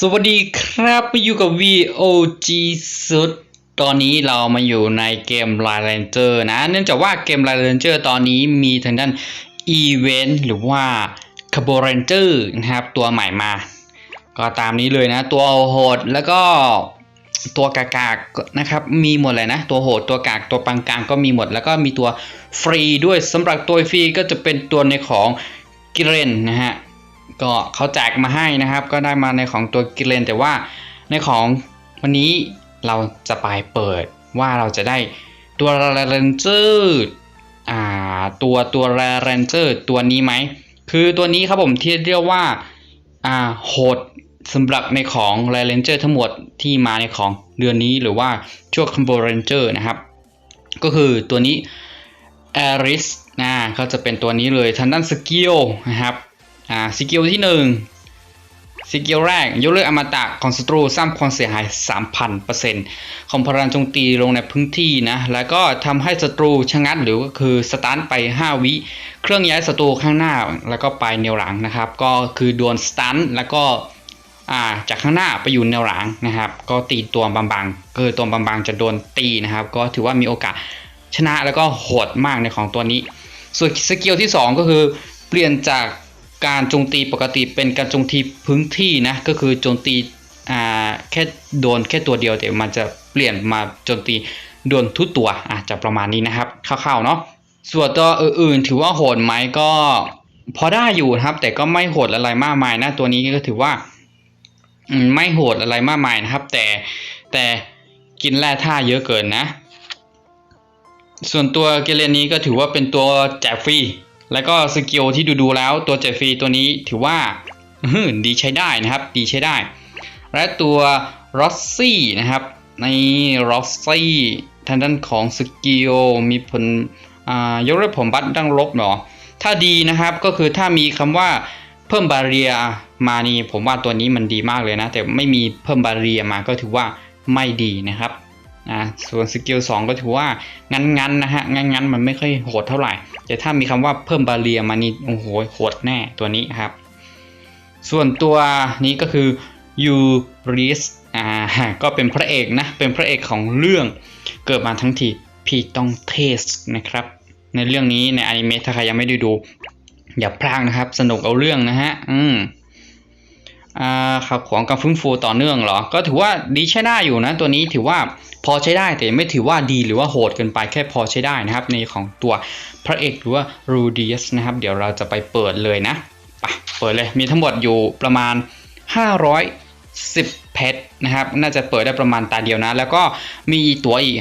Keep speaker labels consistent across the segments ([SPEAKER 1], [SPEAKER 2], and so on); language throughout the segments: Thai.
[SPEAKER 1] สวัสดีครับมาอยู่กับ VOG สุด ตอนนี้เรามาอยู่ในเกม l i n e Ranger นะ เนื่องจากว่าเกม l i n e Ranger ตอนนี้มีทางด้านอีเวนต์หรือว่า c a b o Ranger นะครับ ตัวใหม่มา ก็ตามนี้เลยนะ ตัวโหดแล้วก็ตัวกากากนะครับ มีหมดเลยนะ ตัวโหดตัวกากตัวปานกลางก็มีหมด แล้วก็มีตัวฟรีด้วยสำหรับตัวฟรีก็จะเป็นตัวในของกิเรนนะฮะ ก็เขาแจกมาให้นะครับ ก็ได้มาในของตัวกิเลน แต่ว่าในของวันนี้เราจะไปเปิดว่าเราจะได้ตัวเรนเจอร์อ่าตัวตัวเรนเจอร์ตัวนี้ไหม คือตัวนี้ครับผมที่เรียกว่าอ่าโหดสำหรับในของเรนเจอร์ทั้งหมดที่มาในของเดือนนี้หรือว่าช่วงคัมโบเรนเจอร์นะครับ ก็คือตัวนี้แอริสนะก็จะเป็นตัวนี้เลยทางด้านสกิลนะครับ อ่าสกิลที่1สกิลแรก ยกเลิกอมตะของศัตรูสร้างความเสียหาย 3,000%ของพลังโจมตีลงในพื้นที่นะ แล้วก็ทำให้ศัตรูชะงัดหรือก็คือสตาร์ทไป 5 วิ เครื่องย้ายศัตรูข้างหน้าแล้วก็ไปแนวหลังนะครับ ก็คือโดนสตันแล้วก็อ่าจากข้างหน้าไปอยู่แนวหลังนะครับ ก็ตีตัวบางๆก็คือตัวบางๆจะโดนตีนะครับ ก็ถือว่ามีโอกาสชนะแล้วก็โหดมากในของตัวนี้ ส่วนสกิลที่ 2 ก็คือเปลี่ยนจาก การโจมตีปกติเป็นการโจมตีพื้นที่นะก็คือโจมตีอ่าแค่โดนแค่ตัวเดียวแต่มันจะเปลี่ยนมาโจมตีโดนทุกตัวอาจจะประมาณนี้นะครับคร่าวๆเนาะส่วนตัวอื่นๆ ถือว่าโหดไหมก็พอได้อยู่นะครับ แต่ก็ไม่โหดอะไรมากมายนะตัวนี้ก็ถือว่าไม่โหดอะไรมากมายนะครับ แต่แต่กินแร่ท่าเยอะเกินนะ ส่วนตัวเกเรนี้ก็ถือว่าเป็นตัวแจกฟรี แล้วก็สกิลที่ดูๆแล้วตัวแจกฟรีตัวนี้ถือว่าดีใช้ได้นะครับ ดีใช้ได้ และตัวรอสซี่นะครับ ในรอสซี่ทางด้านของสกิลมีผลยกเลิกผลบัตรดังลบเนาะถ้าดีนะครับก็คือถ้ามีคำว่าเพิ่มบาเรียมานี่ผมว่าตัวนี้มันดีมากเลยนะ แต่ไม่มีเพิ่มบาเรียมาก็ถือว่าไม่ดีนะครับ อ่าส่วนสกิล2ก็ถือว่างั้นๆนะฮะงั้นๆมันไม่ค่อยโหดเท่าไหร่ แต่ถ้ามีคำว่าเพิ่มบาเรียมานี่โอ้โหโหดแน่ตัวนี้ครับ ส่วนตัวนี้ก็คือยูริสอ่าก็เป็นพระเอกนะ เป็นพระเอกของเรื่องเกิดมาทั้งทีพี่ต้องเทสนะครับ ในเรื่องนี้ในอนิเมะถ้าใครยังไม่ได้ดู อย่าพลาดนะครับ สนุกเอาเรื่องนะฮะ อืม อ่าขับของการฟื้นฟูต่อเนื่องเหรอ ก็ถือว่าดีใช้ได้อยู่นะ ตัวนี้ถือว่าพอใช้ได้แต่ไม่ถือว่าดีหรือว่าโหดเกินไปแค่พอใช้ได้นะครับ ในของตัวพระเอกหรือว่ารูดิสนะครับ เดี๋ยวเราจะไปเปิดเลยนะไปเปิดเลยมีทั้งหมดอยู่ประมาณ 510 เพชรนะครับ น่าจะเปิดได้ประมาณตาเดียวนะ แล้วก็มีตัวอีก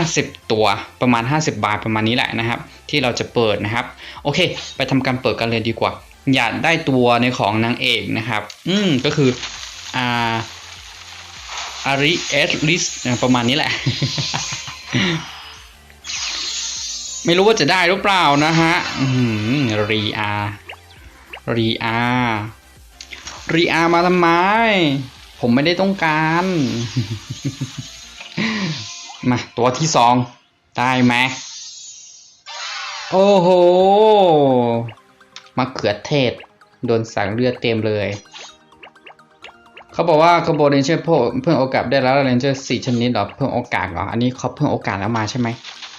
[SPEAKER 1] 50 ตัวประมาณ 50 บาทประมาณนี้แหละนะครับ ที่เราจะเปิดนะครับ โอเค ไปทำการเปิดกันเลยดีกว่า อยากได้ตัวในของนางเอกนะครับ อืมก็คืออาอาริเอสลิสประมาณนี้แหละ ไม่รู้ว่าจะได้หรือเปล่านะฮะรีอารีอารีอามาทำไม ผมไม่ได้ต้องการ มาตัวที่สอง ได้ไหม โอ้โห มะเขือเทศ โดนสั่งเลือดเต็มเลย เขาบอกว่าคอมโบเรนเจอร์เพิ่มโอกาสได้แล้วเรนเจอร์สี่ชนิดหรอเพิ่มโอกาสหรอ อันนี้เขาเพิ่มโอกาสแล้วมาใช่ไหม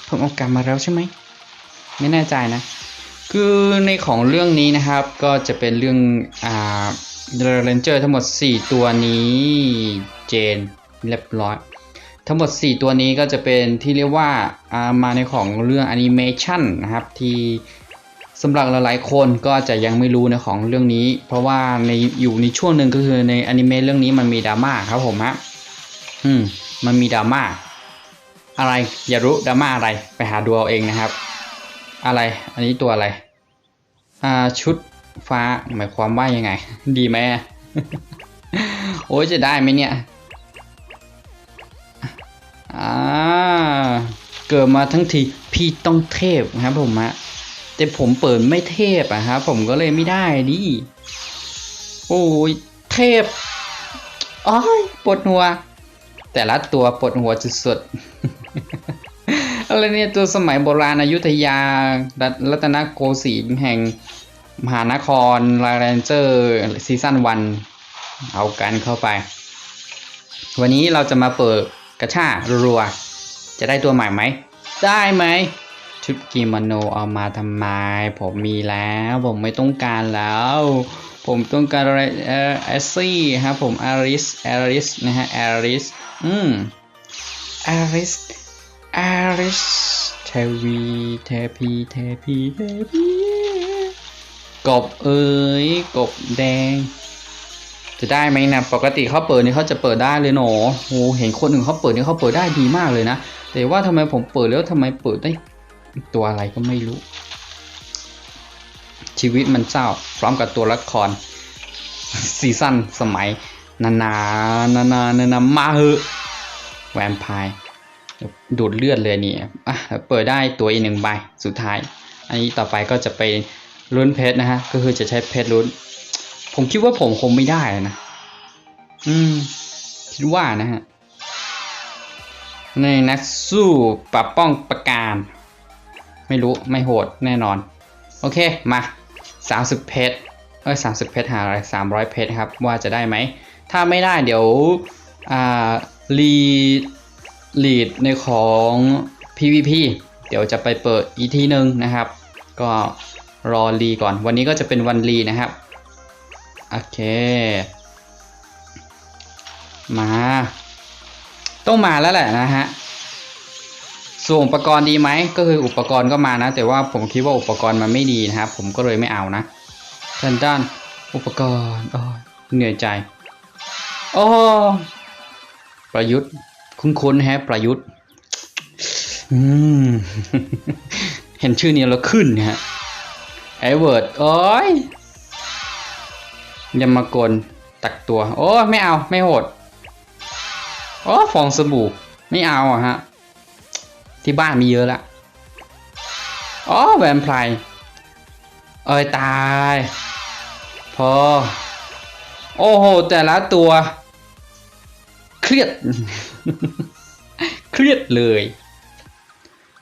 [SPEAKER 1] เพิ่มโอกาสมาแล้วใช่ไหมไม่แน่ใจนะ คือในของเรื่องนี้นะครับ ก็จะเป็นเรื่องอ่าเรนเจอร์ทั้งหมด 4 ตัวนี้เจนเรียบร้อย ทั้งหมด 4 ตัวนี้ก็จะเป็นที่เรียกว่าอ่ามาในของเรื่องแอนิเมชันนะครับ ที่ สำหรับหลายๆคนก็จะยังไม่รู้ในของเรื่องนี้ เพราะว่าในอยู่ในช่วงหนึ่งก็คือในอนิเมะเรื่องนี้มันมีดราม่าครับผมฮะอืมมันมีดราม่าอะไรอย่ารู้ดราม่าอะไรไปหาดูเอาเองนะครับ อะไรอันนี้ตัวอะไร อ่าชุดฟ้าหมายความว่ายังไง ดีไหมโอ้ยจะได้ไหมเนี่ยอ่าเกิดมาทั้งทีพี่ต้องเทพครับผมฮะ แต่ผมเปิดไม่เทพอะครับผมก็เลยไม่ได้ดิโอ้ยเทพอ้อยปวดหัว แต่ละตัวปวดหัวสุดๆอะไรเนี่ยตัวสมัยโบราณอยุธยารัตนโกสินทร์แห่งมหานครลาเรนเจอร์ซีซั่นวันเอากันเข้าไป วันนี้เราจะมาเปิดกระชารัวจะได้ตัวใหม่ไหม ได้ไหม ชุดกิโมโนเอามาทำไม ผมมีแล้ว ผมไม่ต้องการแล้ว ผมต้องการอะไรเออแอซี่ครับผมอาริสอาริสนะฮะอาริสอืมอาริสอาริสเทวีเทพีเทพีเทพีกบเอ้ยกบแดง จะได้ไหมนะปกติเขาเปิดนี่เขาจะเปิดได้เลยเนอะโหเห็นคนอื่นเขาเปิดนี่เขาเปิดได้ดีมากเลยนะแต่ว่าทำไมผมเปิดแล้วทำไมเปิดได้ ตัวอะไรก็ไม่รู้ ชีวิตมันเศร้า พร้อมกับตัวละคร ซีซั่นสมัย นานานานานานามาเหอะแวมไพร์ดูดเลือดเลยนี่อะเปิดได้ตัวอีกหนึ่งใบสุดท้าย อันนี้ต่อไปก็จะไปลุ้นเพชรนะฮะ ก็คือจะใช้เพชรลุ้น ผมคิดว่าผมคงไม่ได้นะ อืม คิดว่านะฮะในนักสู้ปรับป้องประการ ไม่รู้ไม่โหดแน่นอน โอเคมา 30 เพชรเอ้ย30เพชรหาอะไร300เพชรครับว่าจะได้ไหม ถ้าไม่ได้เดี๋ยวอ่ารีลีดในของ PVP เดี๋ยวจะไปเปิดอีกทีหนึ่งนะครับ ก็รอรีก่อน วันนี้ก็จะเป็นวันรีนะครับ โอเค มา ต้องมาแล้วแหละนะฮะ ส่วนอุปกรณ์ดีไหมก็คืออุปกรณ์ก็มานะ แต่ว่าผมคิดว่าอุปกรณ์มันไม่ดีนะครับ ผมก็เลยไม่เอานะทางด้านอุปกรณ์โอ้เหนื่อยใจโอ้ประยุทธ์คุ้นๆแฮะประยุทธ์อืมเห็นชื่อนี้แล้วขึ้นนะฮะไอเวิร์ดโอ้ยยามากลตักตัว โอ้ไม่เอาไม่โหดโอ้ฟองสบู่ไม่เอาอะฮะ ที่บ้านมีเยอะละอ๋อแวมไพร์เอ้ยตาย พอ โอ้โห แต่ละตัว เครียด เครียดเลย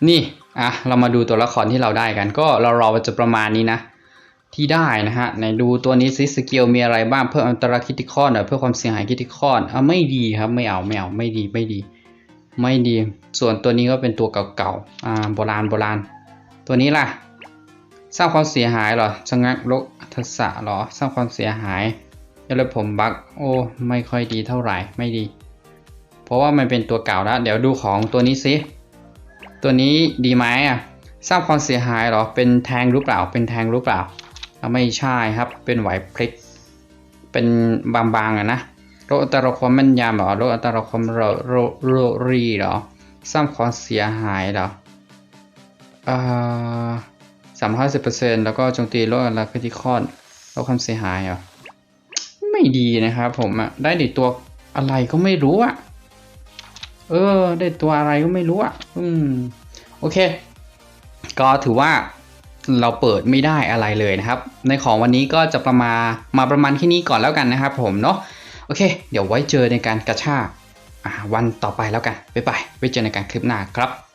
[SPEAKER 1] นี่ อะ เรามาดูตัวละครที่เราได้กัน ก็เราราจะประมาณนี้นะ ที่ได้นะฮะไหนดูตัวนี้ซิสกิลมีอะไรบ้างเพิ่มอัตราคิติคอนหน่อยเพื่อความเสียหายคิติคอนอะไม่ดีครับ ไม่เอา ไม่เอา ไม่ดีไม่ดี ไม่ดี ส่วนตัวนี้ก็เป็นตัวเก่าๆ อ่า โบราณโบราณ ตัวนี้ล่ะ สร้างความเสียหายเหรอชะงักลกทัศะเหรอ สร้างความเสียหายยเลยผมบักโอ้ ไม่ค่อยดีเท่าไหร่ ไม่ดี เพราะว่ามันเป็นตัวเก่าแล้ว เดี๋ยวดูของตัวนี้สิ ตัวนี้ดีไหมอะ สร้างความเสียหายเหรอ เป็นแทงหรือเปล่า เป็นแทงหรือเปล่า ไม่ใช่ครับ เป็นไหวพลิก เป็นบางๆอะนะ โรคอัตราความแม่นยำเหรอโรคอัตราความโรโรโรรีเหรอสร้างความเสียหายเหรออ่าสามห้าสิบเปอร์เซ็นต์แล้วก็โจมตีโรคอัตราคริติคอนลดความเสียหายเหรอไม่ดีนะครับผมอะได้ดิตัวอะไรก็ไม่รู้อะเออ ได้ตัวอะไรก็ไม่รู้อะอืมโอเค ก็ถือว่าเราเปิดไม่ได้อะไรเลยนะครับ ในของวันนี้ก็จะประมาณมาประมาณที่นี้ก่อนแล้วกันนะครับผมเนาะ โอเค เดี๋ยวไว้เจอในการกระชากวันต่อไปแล้วกันบ๊ายบายไว้เจอในการคลิปหน้าครับ